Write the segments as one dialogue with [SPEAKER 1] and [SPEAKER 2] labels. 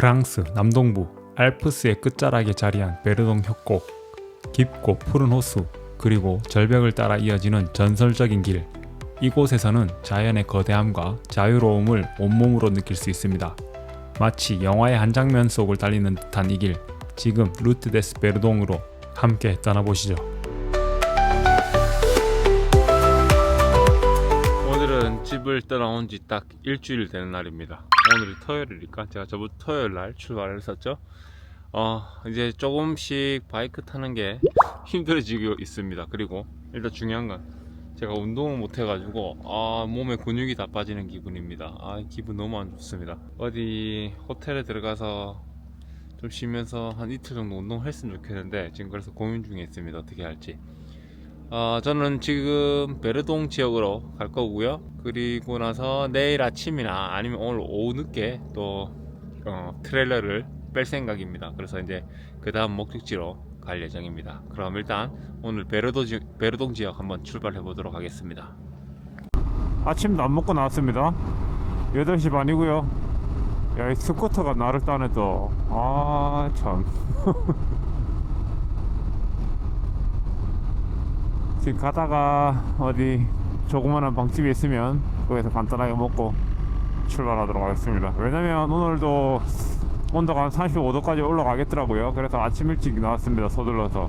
[SPEAKER 1] 프랑스 남동부 알프스의 끝자락에 자리한 베르동 협곡 깊고 푸른 호수 그리고 절벽을 따라 이어지는 전설적인 길 이곳에서는 자연의 거대함과 자유로움을 온몸으로 느낄 수 있습니다. 마치 영화의 한 장면 속을 달리는 듯한 이 길 지금 루트 데스 베르동으로 함께 떠나보시죠. 오늘은 집을 떠나온 지 딱 일주일 되는 날입니다. 오늘이 토요일이니까 제가 저번 토요일 날 출발을 했었죠. 어, 이제 조금씩 바이크 타는 게 힘들어지고 있습니다. 그리고 일단 중요한 건 제가 운동을 못 해가지고 아, 몸에 근육이 다 빠지는 기분입니다. 아, 기분 너무 안 좋습니다. 어디 호텔에 들어가서 좀 쉬면서 한 이틀 정도 운동을 했으면 좋겠는데 지금 그래서 고민 중에 있습니다. 어떻게 할지. 어, 저는 지금 베르동 지역으로 갈 거고요. 그리고 나서 내일 아침이나 아니면 오늘 오후 늦게 또 어, 트레일러를 뺄 생각입니다. 그래서 이제 그 다음 목적지로 갈 예정입니다. 그럼 일단 오늘 베르도 지, 베르동 지역 한번 출발해 보도록 하겠습니다. 아침도 안 먹고 나왔습니다. 8시 반이고요. 야, 이 스쿠터가 나를 따네 또. 아, 참. 지금 가다가 어디 조그마한 방집이 있으면 거기서 간단하게 먹고 출발하도록 하겠습니다. 왜냐면 오늘도 온도가 한 35도까지 올라가겠더라고요. 그래서 아침 일찍 나왔습니다. 서둘러서.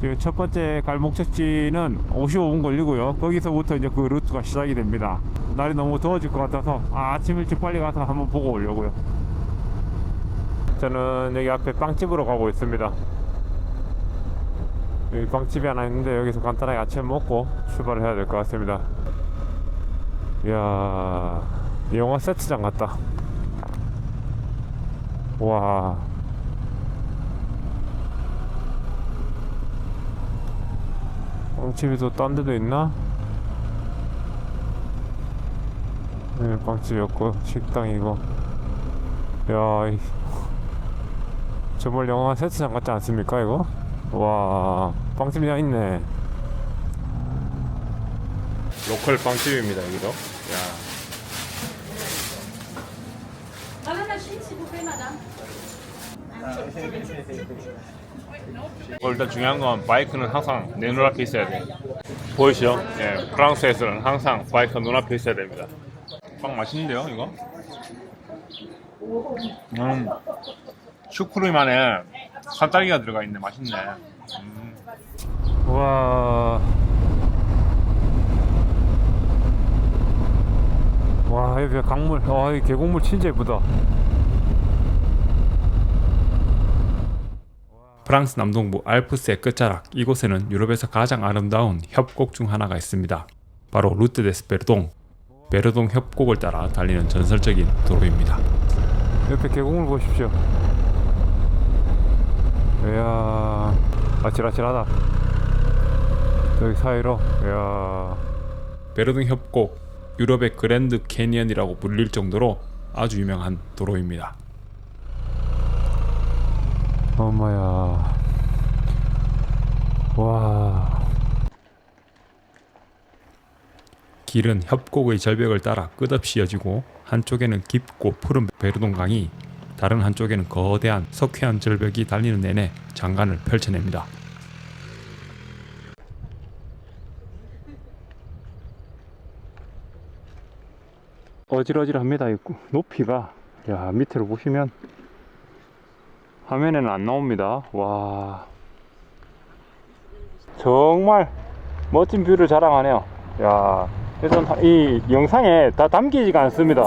[SPEAKER 1] 지금 첫 번째 갈 목적지는 55분 걸리고요. 거기서부터 이제 그 루트가 시작이 됩니다. 날이 너무 더워질 것 같아서 아, 아침 일찍 빨리 가서 한번 보고 오려고요. 저는 여기 앞에 빵집으로 가고 있습니다. 여기 빵집이 하나 있는데 여기서 간단하게 아침 먹고 출발을 해야 될 것 같습니다. 이야, 영화 세트장 같다. 와. 빵집이 또 딴 데도 있나? 네, 빵집이었고 식당이고. 야, 이... 정말 영화 세트장 같지 않습니까 이거? 와, 빵집이 다 있네. 로컬 빵집입니다 여기도. 야. 일단 중요한 건 바이크는 항상 내 눈앞에 있어야 돼. 보이시죠? 예, 프랑스에서는 항상 바이크 눈앞에 있어야 됩니다. 빵 맛있는데요, 이거? 음, 슈크림 안에 산딸기가 들어가 있네, 맛있네. 음. 와. 와, 여기 강물, 와, 이 계곡물 진짜 예쁘다. 프랑스 남동부 알프스의 끝자락 이곳에는 유럽에서 가장 아름다운 협곡 중 하나가 있습니다. 바로 루트 데스 베르동 베르동 협곡을 따라 달리는 전설적인 도로입니다. 옆에 계곡물 보십시오. 이야 아찔아찔하다. 여기 사이로 이야 베르동 협곡 유럽의 그랜드 캐니언이라고 불릴 정도로 아주 유명한 도로입니다. 엄마야. 와. 길은 협곡의 절벽을 따라 끝없이 이어지고 한쪽에는 깊고 푸른 베르동강이 다른 한쪽에는 거대한 석회암 절벽이 달리는 내내 장관을 펼쳐냅니다. 어질어질합니다. 이 높이가 야 밑으로 보시면 화면에는 안 나옵니다. 와. 정말 멋진 뷰를 자랑하네요. 야. 그래서 이 영상에 다 담기지가 않습니다.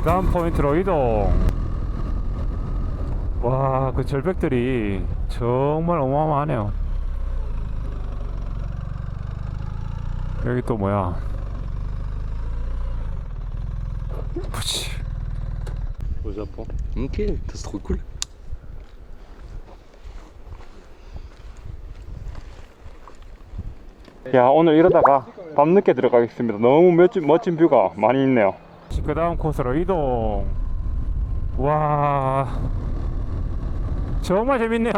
[SPEAKER 1] 그 다음 포인트로 이동. 와, 그 절벽들이 정말 어마어마하네요. 여기 또 뭐야? 그치.
[SPEAKER 2] au Japon. Ok, c'est trop cool.
[SPEAKER 1] 야 오늘 이러다가 밤늦게 들어가겠습니다 너무 멋진, 멋진 뷰가 많이 있네요 그 다음 코스로 이동. 와. 정말 재밌네요.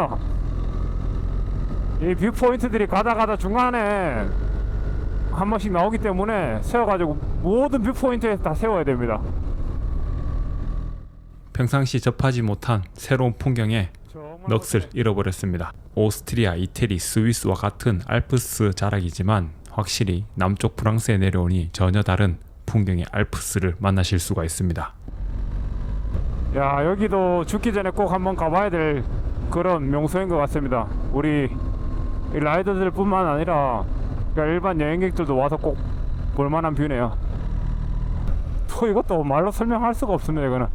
[SPEAKER 1] 이 뷰 포인트들이 가다 가다 중간에 한 번씩 나오기 때문에 세워가지고 모든 뷰 포인트에 다 세워야 됩니다. 평상시 접하지 못한 새로운 풍경에 넋을 잃어버렸습니다. 오스트리아, 이태리, 스위스와 같은 알프스 자락이지만 확실히 남쪽 프랑스에 내려오니 전혀 다른 풍경의 알프스를 만나실 수가 있습니다. 야 여기도 죽기 전에 꼭 한번 가봐야 될 그런 명소인 것 같습니다. 우리 이 라이더들뿐만 아니라 그러니까 일반 여행객들도 와서 꼭 볼만한 뷰네요. 또 이것도 말로 설명할 수가 없습니다. 이거는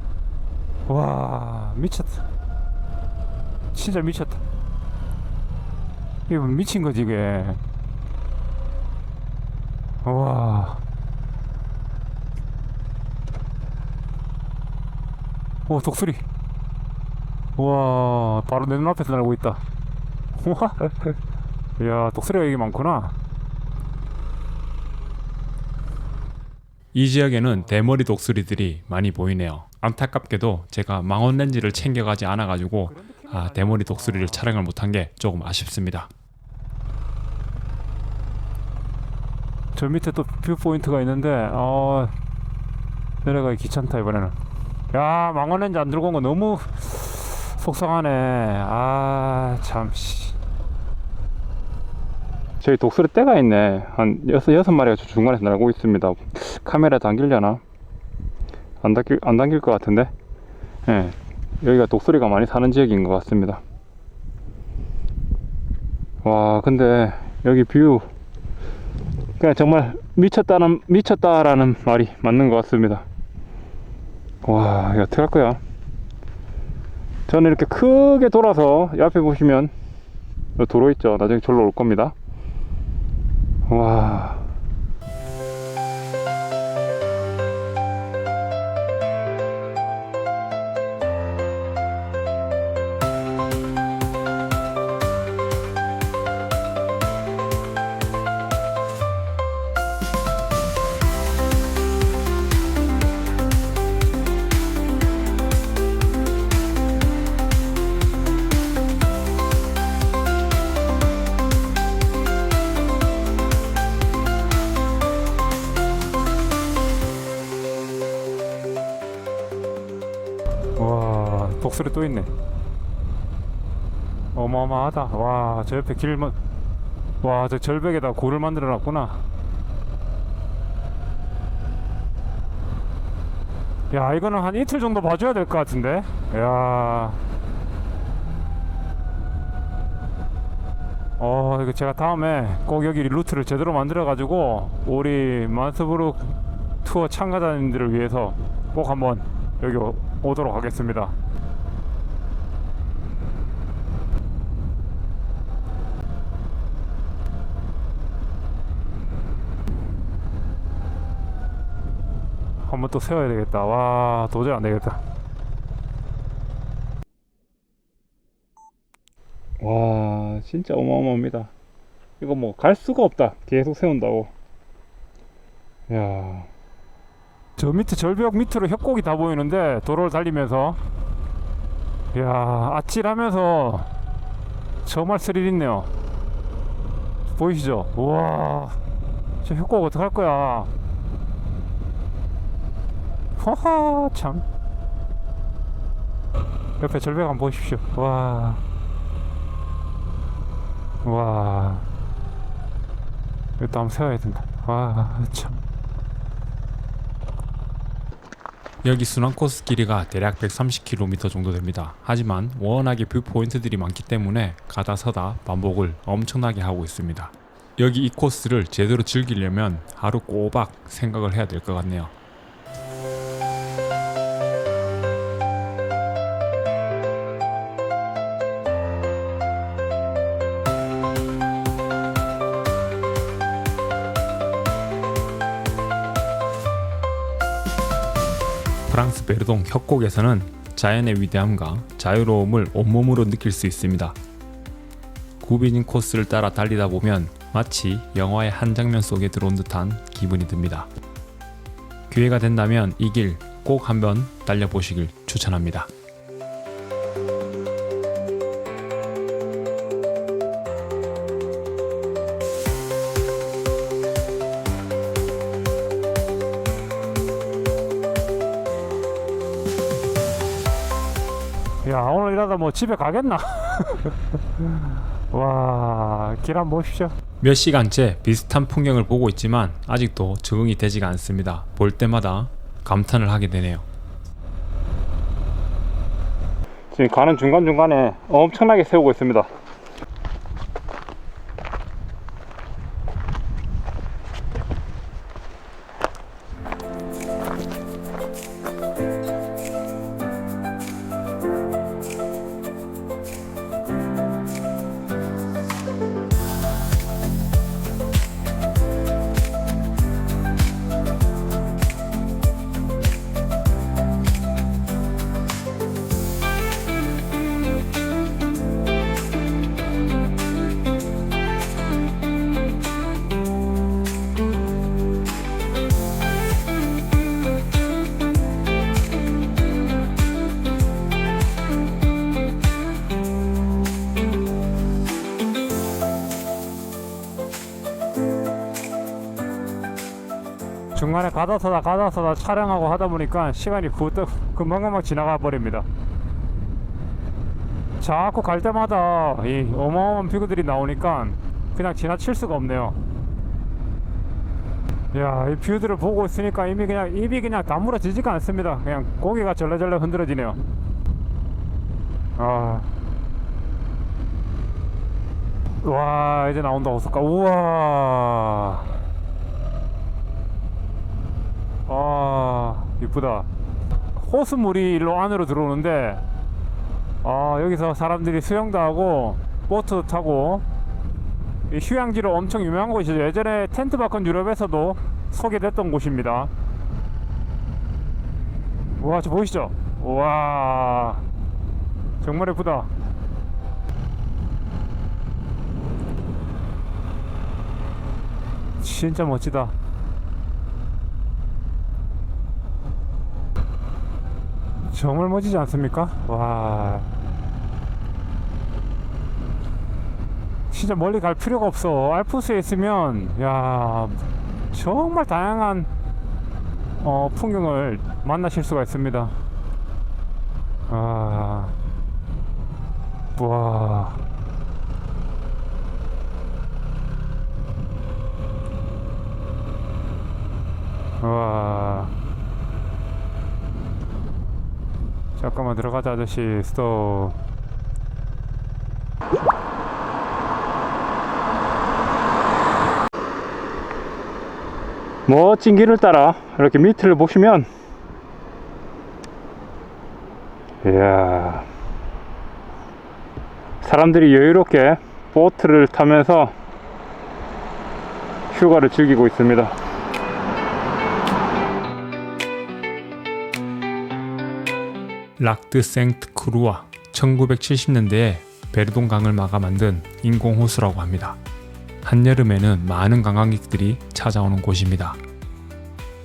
[SPEAKER 1] 와 미쳤다. 진짜 미쳤다. 이거 미친 거지 이게. 와. 오 독수리. 와 바로 내 눈앞에서 날고 있다. 와. 야 독수리가 여기 많구나. 이 지역에는 대머리 독수리들이 많이 보이네요. 안타깝게도 제가 망원 렌즈를 챙겨가지 않아가지고 아, 대머리 독수리를 촬영을 못한 게 조금 아쉽습니다. 저 밑에 또 뷰 포인트가 있는데 어, 내려가기 귀찮다 이번에는. 야 망원 렌즈 안 들고 온 거 너무 속상하네. 아 참. 씨. 저기 독수리 떼가 있네. 한 여섯 여섯 마리가 저 중간에서 날고 있습니다. 카메라 당기려나? 안 당길 안 당길 것 같은데. 예. 여기가 독수리가 많이 사는 지역인 것 같습니다. 와, 근데 여기 뷰 그냥 정말 미쳤다는 미쳤다라는 말이 맞는 것 같습니다. 와, 이거 어떡할 거야? 저는 이렇게 크게 돌아서 옆에 보시면 요 도로 있죠. 나중에 절로 올 겁니다. 와. 와 어마어마하다. 와 저 옆에 길만 와 저 절벽에다 고를 만들어 놨구나. 야 이거는 한 이틀 정도 봐줘야 될 것 같은데? 야. 어, 이거 제가 다음에 꼭 여기 루트를 제대로 만들어 가지고 우리 만스부르 투어 참가자님들을 위해서 꼭 한번 여기 오- 오도록 하겠습니다. 한번 또 세워야 되겠다. 와, 도저히 안 되겠다. 와, 진짜 어마어마합니다. 이거 뭐 갈 수가 없다. 계속 세운다고. 야. 저 밑에 절벽 밑으로 협곡이 다 보이는데 도로를 달리면서 야 아찔하면서 정말 스릴 있네요 보이시죠 우와 저 협곡 어떡할 거야 허하 참 옆에 절벽 한번 보십시오 와 와. 이것도 한번 세워야 된다. 와, 참. 여기 순환 코스 길이가 대략 130km 정도 됩니다. 하지만 워낙에 뷰 포인트들이 많기 때문에 가다 서다 반복을 엄청나게 하고 있습니다. 여기 이 코스를 제대로 즐기려면 하루 꼬박 생각을 해야 될 것 같네요.
[SPEAKER 3] 프랑스 베르동 협곡에서는 자연의 위대함과 자유로움을 온몸으로 느낄 수 있습니다. 구비진 코스를 따라 달리다 보면 마치 영화의 한 장면 속에 들어온 듯한 기분이 듭니다. 기회가 된다면 이 길 꼭 한번 달려보시길 추천합니다.
[SPEAKER 1] 뭐 집에 가겠나? 와, 길 한번 보십시오.
[SPEAKER 3] 몇 시간째 비슷한 풍경을 보고 있지만 아직도 적응이 되지가 않습니다. 볼 때마다 감탄을 하게 되네요.
[SPEAKER 1] 지금 가는 중간중간에 엄청나게 세우고 있습니다. 중간에 가다서다 가다서다 촬영하고 하다 보니까 시간이 부쩍 금방금방 지나가 버립니다. 자꾸 갈 때마다 이 어마어마한 뷰들이 나오니까 그냥 지나칠 수가 없네요. 야, 이 뷰들을 보고 있으니까 이미 그냥 입이 그냥 다물어지지가 않습니다. 그냥 고개가 절레절레 흔들어지네요. 아. 와, 이제 나온다, 호숫가. 우와. 아 이쁘다. 호수물이 일로 안으로 들어오는데 아 여기서 사람들이 수영도 하고 보트도 타고 이 휴양지로 엄청 유명한 곳이죠. 예전에 텐트박은 유럽에서도 소개됐던 곳입니다. 와 저 보이시죠? 와 정말 예쁘다. 진짜 멋지다 정말 멋지지 않습니까? 와. 진짜 멀리 갈 필요가 없어. 알프스에 있으면, 야, 정말 다양한 어, 풍경을 만나실 수가 있습니다. 아, 와. 와. 잠깐만 들어가자 아저씨. 스톱. 멋진 길을 따라 이렇게 밑을 보시면 이야 사람들이 여유롭게 보트를 타면서 휴가를 즐기고 있습니다
[SPEAKER 3] 락드 생트 크루아 1970년대에 베르동 강을 막아 만든 인공 호수라고 합니다. 한여름에는 많은 관광객들이 찾아오는 곳입니다.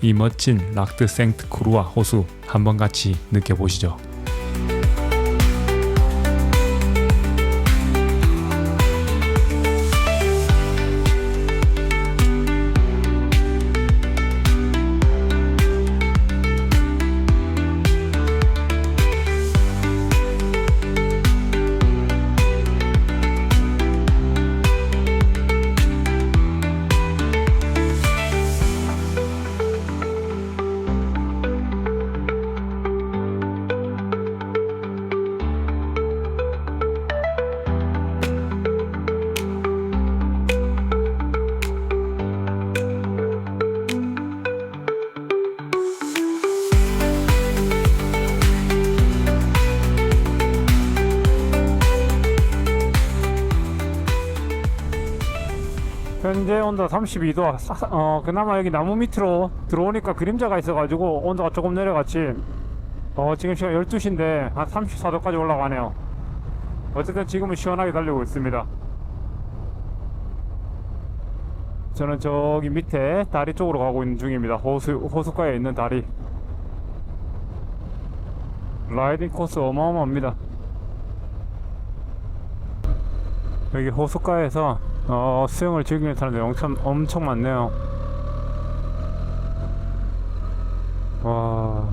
[SPEAKER 3] 이 멋진 락드 생트 크루아 호수 한번 같이 느껴보시죠.
[SPEAKER 1] 현재 온도 32도. 어 그나마 여기 나무 밑으로 들어오니까 그림자가 있어가지고 온도가 조금 내려갔지. 어 지금 시간 12시인데 한 34도까지 올라가네요. 어쨌든 지금은 시원하게 달리고 있습니다. 저는 저기 밑에 다리 쪽으로 가고 있는 중입니다. 호수, 호수가에 있는 다리. 라이딩 코스 어마어마합니다. 여기 호수가에서 어, 수영을 즐기는 사람들이 엄청, 엄청 많네요 와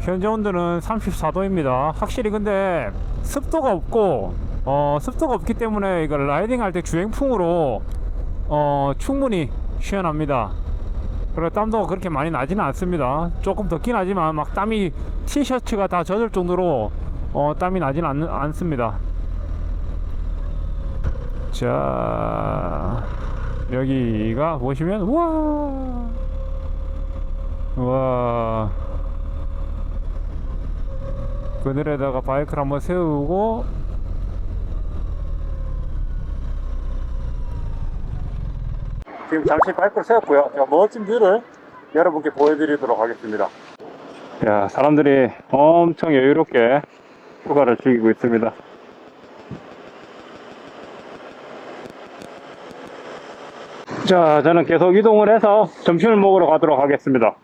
[SPEAKER 1] 현재 온도는 34도입니다. 확실히 근데 습도가 없고 어, 습도가 없기 때문에 이거 라이딩 할 때 주행풍으로 어, 충분히 시원합니다. 그리고 땀도 그렇게 많이 나지는 않습니다. 조금 덥긴 하지만 막 땀이 티셔츠가 다 젖을 정도로 어, 땀이 나지는 않, 않습니다. 자 여기가 보시면 우와! 우와! 그늘에다가 바이크를 한번 세우고 지금 잠시 바이크를 세웠고요. 제가 멋진 뷰를 여러분께 보여드리도록 하겠습니다. 야 사람들이 엄청 여유롭게 휴가를 즐기고 있습니다. 자 저는 계속 이동을 해서 점심을 먹으러 가도록 하겠습니다.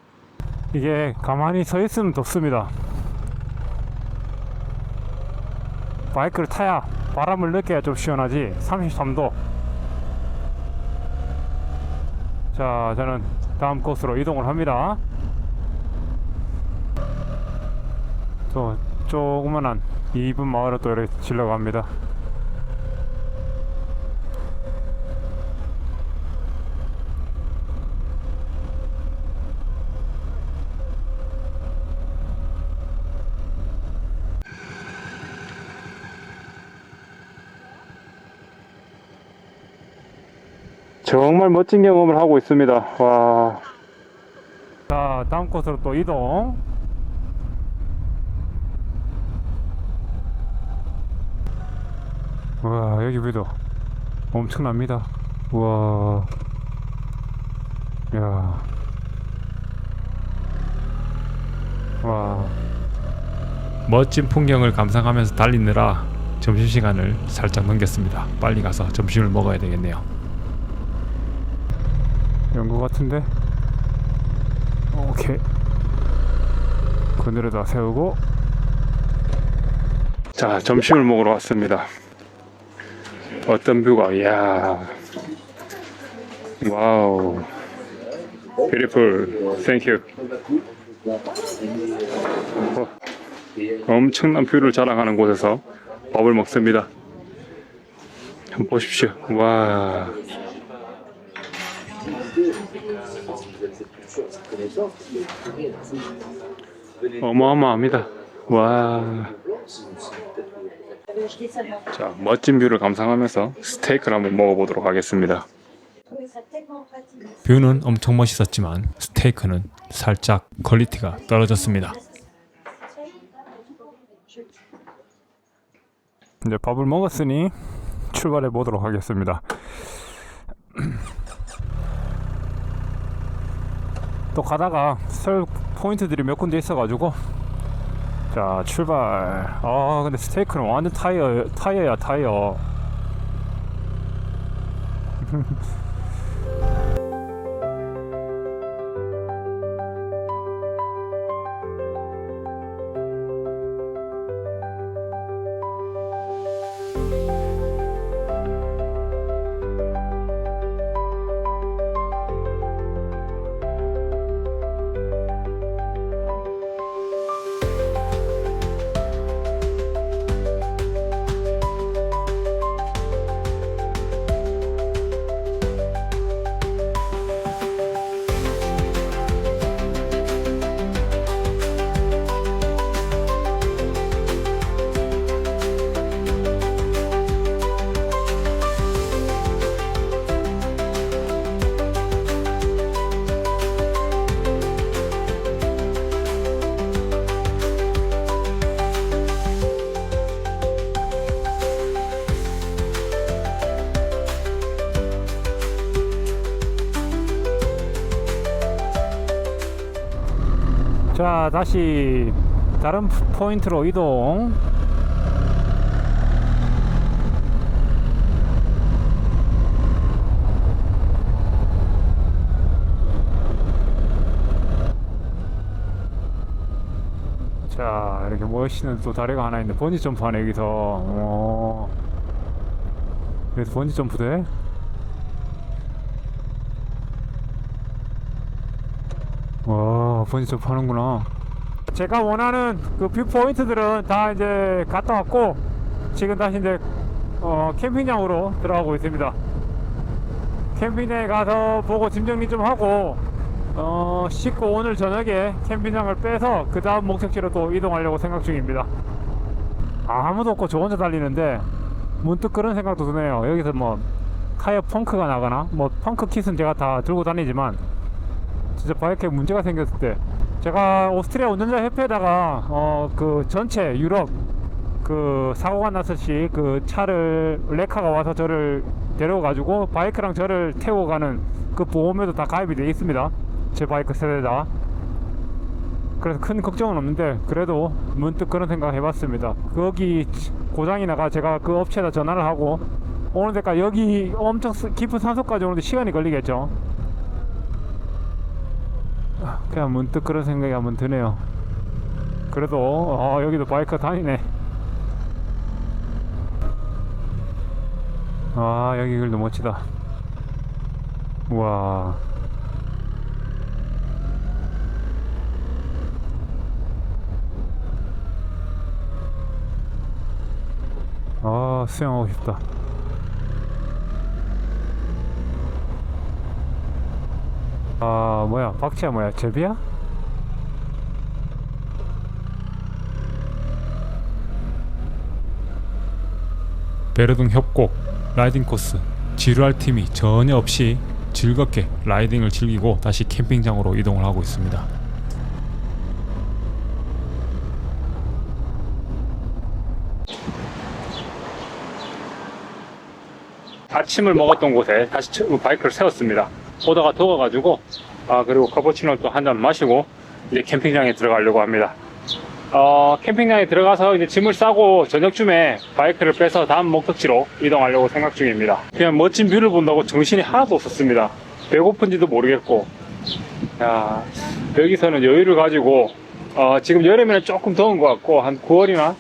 [SPEAKER 1] 이게 가만히 서 있으면 덥습니다. 바이크를 타야 바람을 느껴야 좀 시원하지. 33도. 자 저는 다음 코스로 이동을 합니다 또 조그만한 2분 마을을 또 이렇게 질러 갑니다 정말 멋진 경험을 하고 있습니다. 와. 자, 다음 곳으로 또 이동. 와, 여기 뷰도 엄청납니다. 와. 야. 와.
[SPEAKER 4] 멋진 풍경을 감상하면서 달리느라 점심시간을 살짝 넘겼습니다. 빨리 가서 점심을 먹어야 되겠네요.
[SPEAKER 1] 연구 같은데? 오케이. 그늘에다 세우고. 자, 점심을 먹으러 왔습니다. 어떤 뷰가, 이야. 와우. beautiful. Thank you. 어, 엄청난 뷰를 자랑하는 곳에서 밥을 먹습니다. 한번 보십시오. 와. 어마어마합니다. 와. 자, 멋진 뷰를 감상하면서 스테이크를 한번 먹어보도록 하겠습니다.
[SPEAKER 4] 뷰는 엄청 멋있었지만 스테이크는 살짝 퀄리티가 떨어졌습니다.
[SPEAKER 1] 이제 밥을 먹었으니 출발해 보도록 하겠습니다. 또 가다가 설 포인트들이 몇 군데 있어가지고 자 출발. 아 근데 스테이크는 완전 타이어 타이어야 타이어.
[SPEAKER 3] 자 다시 다른 포인트로 이동. 자 이렇게 멋있는 또 다리가 하나 있는데 번지 점프 하네 여기서. 어. 여기서 번지 점프도 점프 하는구나. 제가 원하는 그 뷰 포인트들은 다 이제 갔다 왔고 지금 다시 이제 어, 캠핑장으로 들어가고 있습니다. 캠핑장에 가서 보고 짐 정리 좀 하고 어, 씻고 오늘 저녁에 캠핑장을 빼서 그 다음 목적지로 또 이동하려고 생각 중입니다. 아, 아무도 없고 저 혼자 달리는데 문득 그런 생각도 드네요. 여기서 뭐 타이어 펑크가 나거나 뭐 펑크 킷은 제가 다 들고 다니지만 진짜 바이크에 문제가 생겼을 때 제가 오스트리아 운전자 협회에다가 어 그 전체 유럽 그 사고가 났을 시 그 차를 레카가 와서 저를 데려가 가지고 바이크랑 저를 태워 가는 그 보험에도 다 가입이 되어 있습니다. 제 바이크 세대다. 그래서 큰 걱정은 없는데 그래도 문득 그런 생각 해봤습니다. 거기 고장이 나가 제가 그 업체에다 전화를 하고 오는 데까지 여기 엄청 스- 깊은 산소까지 오는데 시간이 걸리겠죠. 아, 그냥 문득 그런 생각이 한번 드네요. 그래도 어, 여기도 바이크 다니네. 아 여기 길도 멋지다. 우와. 아 수영하고 싶다. 아 뭐야 박치야 뭐야 제비야?
[SPEAKER 5] 베르둥 협곡 라이딩 코스 지루할 틈이 전혀 없이 즐겁게 라이딩을 즐기고 다시 캠핑장으로 이동을 하고 있습니다.
[SPEAKER 3] 아침을 먹었던 곳에 다시 처- 바이크를 세웠습니다. 오다가 더워가지고 아 그리고 카푸치노 또한 잔 마시고 이제 캠핑장에 들어가려고 합니다. 어 캠핑장에 들어가서 이제 짐을 싸고 저녁쯤에 바이크를 빼서 다음 목적지로 이동하려고 생각 중입니다. 그냥 멋진 뷰를 본다고 정신이 하나도 없었습니다. 배고픈지도 모르겠고 야 여기서는 여유를 가지고 어, 지금 여름에는 조금 더운 것 같고 한 9월이나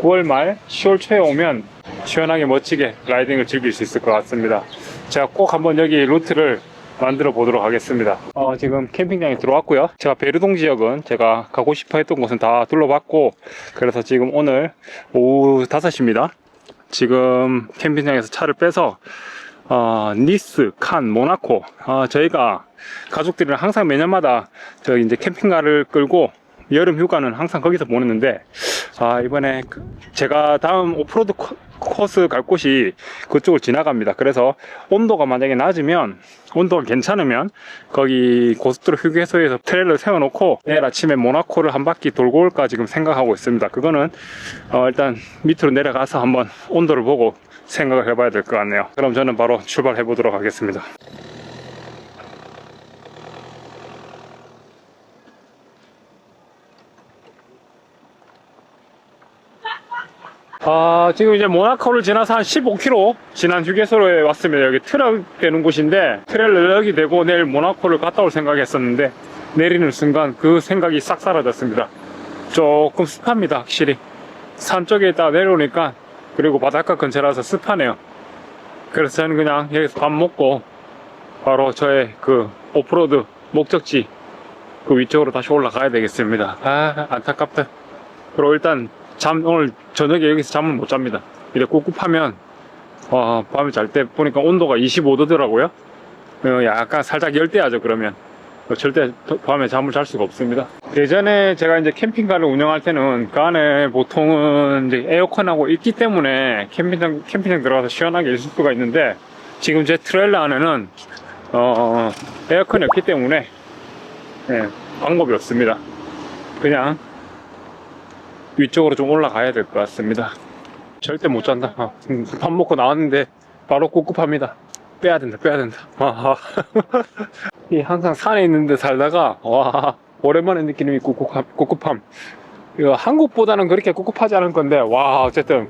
[SPEAKER 3] 9월 말 10월 초에 오면 시원하게 멋지게 라이딩을 즐길 수 있을 것 같습니다. 제가 꼭 한번 여기 루트를 만들어 보도록 하겠습니다. 어, 지금 캠핑장에 들어왔고요. 제가 베르동 지역은 제가 가고 싶어 했던 곳은 다 둘러봤고 그래서 지금 오늘 오후 5시입니다. 지금 캠핑장에서 차를 빼서 어, 니스, 칸, 모나코 어, 저희가 가족들이랑 항상 매년마다 저기 이제 캠핑카를 끌고 여름 휴가는 항상 거기서 보냈는데 아 이번에 그- 제가 다음 오프로드 코- 코스 갈 곳이 그쪽을 지나갑니다. 그래서 온도가 만약에 낮으면 온도가 괜찮으면 거기 고속도로 휴게소에서 트레일러 세워놓고 내일 아침에 모나코를 한 바퀴 돌고 올까 지금 생각하고 있습니다. 그거는 어, 일단 밑으로 내려가서 한번 온도를 보고 생각을 해봐야 될 것 같네요. 그럼 저는 바로 출발해 보도록 하겠습니다 아, 지금 이제 모나코를 지나서 한 15km 지난 휴게소에 왔습니다. 여기 트럭 되는 곳인데 트레일러 여기 대고 내일 모나코를 갔다 올 생각했었는데 내리는 순간 그 생각이 싹 사라졌습니다. 조금 습합니다, 확실히. 산 쪽에 있다가 내려오니까 그리고 바닷가 근처라서 습하네요. 그래서 저는 그냥 여기서 밥 먹고 바로 저의 그 오프로드 목적지 그 위쪽으로 다시 올라가야 되겠습니다. 아, 안타깝다. 그리고 일단 잠 오늘 저녁에 여기서 잠을 못 잡니다. 이래 꿉꿉하면 어, 밤에 잘 때 보니까 온도가 25도더라고요. 어, 약간 살짝 열대야죠 그러면 어, 절대 도- 밤에 잠을 잘 수가 없습니다. 예전에 제가 이제 캠핑카를 운영할 때는 그 안에 보통은 이제 에어컨하고 있기 때문에 캠핑장 캠핑장 들어가서 시원하게 있을 수가 있는데 지금 제 트레일러 안에는 어, 에어컨이 없기 때문에 예, 방법이 없습니다. 그냥 위쪽으로 좀 올라가야 될 것 같습니다. 절대 못 잔다. 아, 음, 밥 먹고 나왔는데 바로 꿉꿉합니다. 빼야 된다, 빼야 된다. 아, 이 항상 산에 있는데 살다가 와 오랜만에 느끼는 이 꿉꿉함, 꿉꿉함. 이거 한국보다는 그렇게 꿉꿉하지 않을 건데, 와, 어쨌든,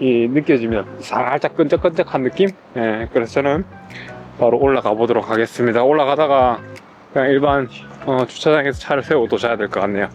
[SPEAKER 3] 이 느껴지면 살짝 끈적끈적한 느낌? 예, 그래서 저는 바로 올라가 보도록 하겠습니다. 올라가다가 그냥 일반 어, 주차장에서 차를 세우고 또 자야 될 것 같네요.